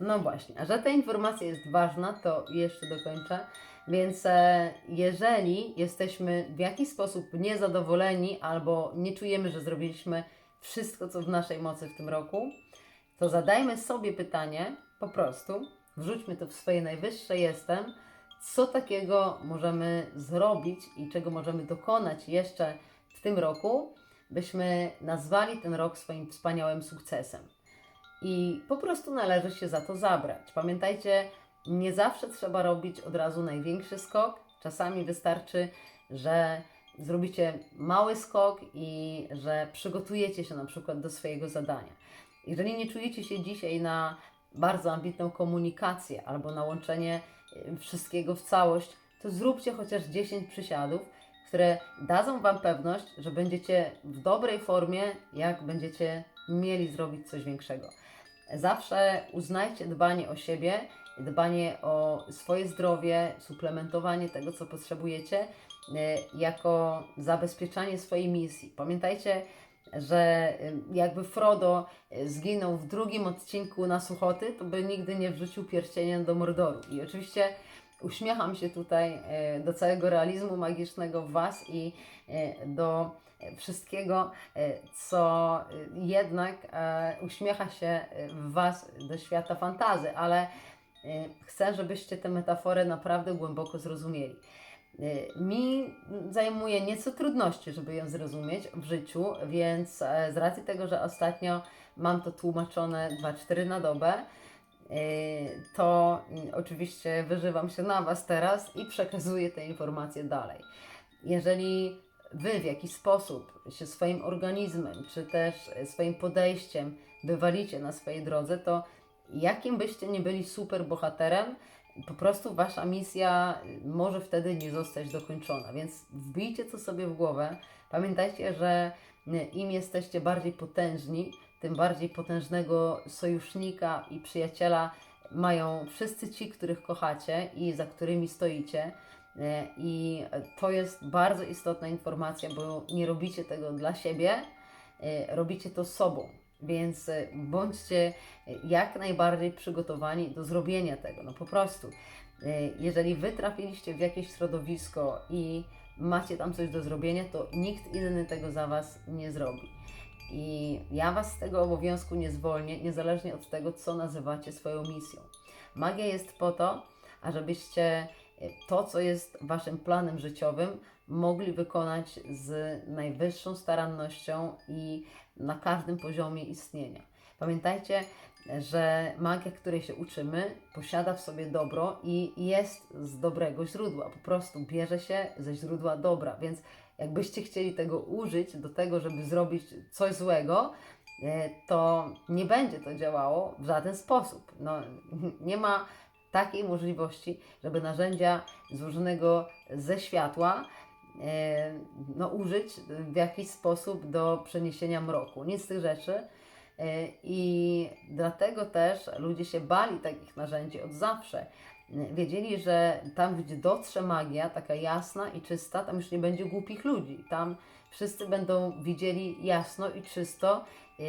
No właśnie, a że ta informacja jest ważna, to jeszcze dokończę. Więc e, jeżeli jesteśmy w jakiś sposób niezadowoleni albo nie czujemy, że zrobiliśmy wszystko, co w naszej mocy w tym roku, to zadajmy sobie pytanie po prostu, wrzućmy to w swoje najwyższe jestem, co takiego możemy zrobić i czego możemy dokonać jeszcze w tym roku, byśmy nazwali ten rok swoim wspaniałym sukcesem. I po prostu należy się za to zabrać. Pamiętajcie, nie zawsze trzeba robić od razu największy skok. Czasami wystarczy, że zrobicie mały skok i że przygotujecie się na przykład do swojego zadania. Jeżeli nie czujecie się dzisiaj na bardzo ambitną komunikację albo na łączenie y, wszystkiego w całość, to zróbcie chociaż 10 przysiadów, które dadzą Wam pewność, że będziecie w dobrej formie, jak będziecie mieli zrobić coś większego. Zawsze uznajcie dbanie o siebie, dbanie o swoje zdrowie, suplementowanie tego, co potrzebujecie, y, jako zabezpieczanie swojej misji. Pamiętajcie, że y, jakby Frodo y, zginął w drugim odcinku na Suchoty, to by nigdy nie wrzucił pierścienia do Mordoru. I oczywiście uśmiecham się tutaj y, do całego realizmu magicznego w Was i y, do wszystkiego, y, co jednak e, uśmiecha się w Was do świata fantazy, ale chcę, żebyście tę metaforę naprawdę głęboko zrozumieli. Mi zajmuje nieco trudności, żeby ją zrozumieć w życiu, więc e, z racji tego, że ostatnio mam to tłumaczone 2-4 na dobę, to y, oczywiście wyżywam się na Was teraz i przekazuję te informacje dalej. Jeżeli Wy w jakiś sposób się swoim organizmem, czy też e, swoim podejściem wywalicie na swojej drodze, to jakim byście nie byli super bohaterem, po prostu wasza misja może wtedy nie zostać dokończona. Więc wbijcie to sobie w głowę. Pamiętajcie, że im jesteście bardziej potężni, tym bardziej potężnego sojusznika i przyjaciela mają wszyscy ci, których kochacie i za którymi stoicie. Y, I to jest bardzo istotna informacja, bo nie robicie tego dla siebie, y, robicie to sobą. Więc y, bądźcie jak najbardziej przygotowani do zrobienia tego. No po prostu, jeżeli wy trafiliście w jakieś środowisko i macie tam coś do zrobienia, to nikt inny tego za was nie zrobi. I ja was z tego obowiązku nie zwolnię, niezależnie od tego, co nazywacie swoją misją. Magia jest po to, ażebyście y, to, co jest waszym planem życiowym, mogli wykonać z najwyższą starannością i na każdym poziomie istnienia. Pamiętajcie, że magia, której się uczymy, posiada w sobie dobro i jest z dobrego źródła. Po prostu bierze się ze źródła dobra. Więc jakbyście chcieli tego użyć do tego, żeby zrobić coś złego, e, to nie będzie to działało w żaden sposób. No, nie ma takiej możliwości, żeby narzędzia złożonego ze światła e, no, użyć w jakiś sposób do przeniesienia mroku. Nic z tych rzeczy. E, I dlatego też ludzie się bali takich narzędzi od zawsze. Wiedzieli, że tam, gdzie dotrze magia, taka jasna i czysta, tam już nie będzie głupich ludzi. Tam wszyscy będą widzieli jasno i czysto, e,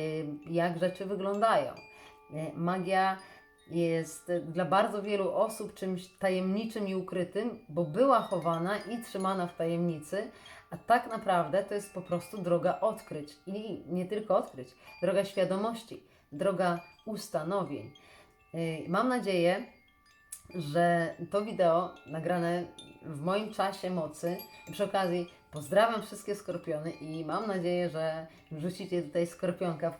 jak rzeczy wyglądają. E, Magia jest dla bardzo wielu osób czymś tajemniczym i ukrytym, bo była chowana i trzymana w tajemnicy, a tak naprawdę to jest po prostu droga odkryć. I nie tylko odkryć, droga świadomości, droga ustanowień. Yy, Mam nadzieję, że to wideo nagrane w moim czasie mocy, przy okazji pozdrawiam wszystkie skorpiony i mam nadzieję, że wrzucicie tutaj skorpionka w